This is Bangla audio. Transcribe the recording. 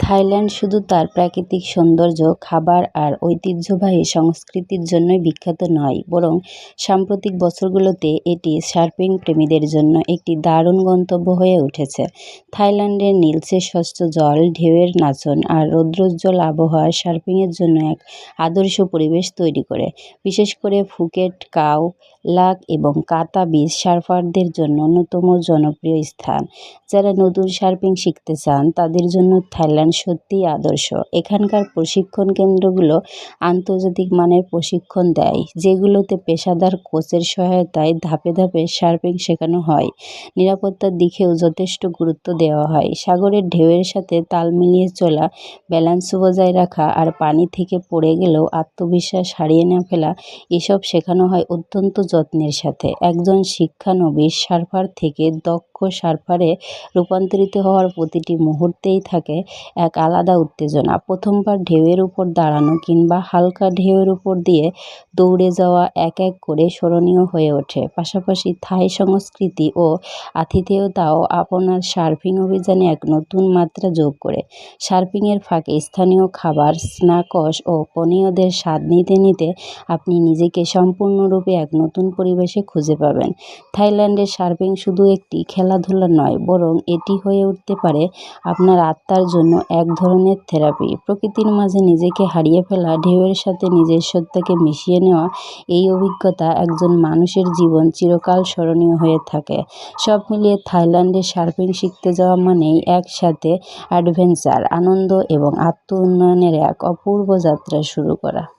থাইল্যান্ড শুধু তার প্রাকৃতিক সৌন্দর্য, খাবার আর ঐতিহ্যবাহী সংস্কৃতির জন্যই বিখ্যাত নয়, বরং সাম্প্রতিক বছরগুলোতে এটি সার্ফিং প্রেমীদের জন্য একটি দারুণ গন্তব্য হয়ে উঠেছে। থাইল্যান্ডের নীলচে স্বচ্ছ জল, ঢেউয়ের নাচন আর রৌদ্রোজ্জ্বল আবহাওয়া সার্ফিংয়ের জন্য এক আদর্শ পরিবেশ তৈরি করে। বিশেষ করে ফুকেট, কাউ, লাক এবং কাতা বিচ সার্ফারদের জন্য অন্যতম জনপ্রিয় স্থান। যারা নতুন সার্ফিং শিখতে চান, তাদের জন্য থাইল্যান্ড সত্যিই আদর্শ। এখানকার প্রশিক্ষণ কেন্দ্রগুলো আন্তর্জাতিক মানের প্রশিক্ষণ দেয়, যেগুলোতে পেশাদার কোচের সহায়তায় ধাপে ধাপে সার্ফিং শেখানো হয়। নিরাপত্তার দিকেও যথেষ্ট গুরুত্ব দেওয়া হয়। সাগরের ঢেউয়ের সাথে তাল মিলিয়ে চলা, ব্যালেন্স বজায় রাখা আর পানি থেকে পড়ে গেলেও আত্মবিশ্বাস হারিয়ে না ফেলা, এসব শেখানো হয় অত্যন্ত যত্নের সাথে। একজন শিক্ষানবিশ সার্ফার থেকে দক্ষ সার্ফারে রূপান্তরিত হওয়ার প্রতিটি মুহূর্তেই থাকে এক আলাদা উত্তেজনা। প্রথমবার ঢেউয়ের উপর দাঁড়ানো কিংবা হালকা ঢেউয়ের উপর দিয়ে দৌড়ে যাওয়া এক এক করে স্মরণীয় হয়ে ওঠে। পাশাপাশি থাই সংস্কৃতি ও আতিথেয়তাও আপনার সার্ফিং অভিযানে এক নতুন মাত্রা যোগ করে। সার্ফিংয়ের ফাঁকে স্থানীয় খাবার স্ন্যাকস ও পানীয়দের স্বাদ নিতে নিতে আপনি নিজেকে সম্পূর্ণরূপে এক নতুন পরিবেশে খুঁজে পাবেন। থাইল্যান্ডের সার্ফিং শুধু একটি খেলাধুলা নয়, বরং এটি হয়ে উঠতে পারে আপনার আত্মার জন্য এক ধরনের থেরাপি। প্রকৃতির মাঝে নিজেকে হারিয়ে ফেলা, ঢেউয়ের সাথে নিজের সত্তাকে মিশিয়ে নেওয়া, এই অভিজ্ঞতা একজন মানুষের জীবন চিরকাল স্মরণীয় হয়ে থাকে। সব মিলিয়ে থাইল্যান্ডে সার্ফিং শিখতে যাওয়া মানেই একসাথে অ্যাডভেঞ্চার, আনন্দ এবং আত্ম উন্নয়নের এক অপূর্ব যাত্রা শুরু করা।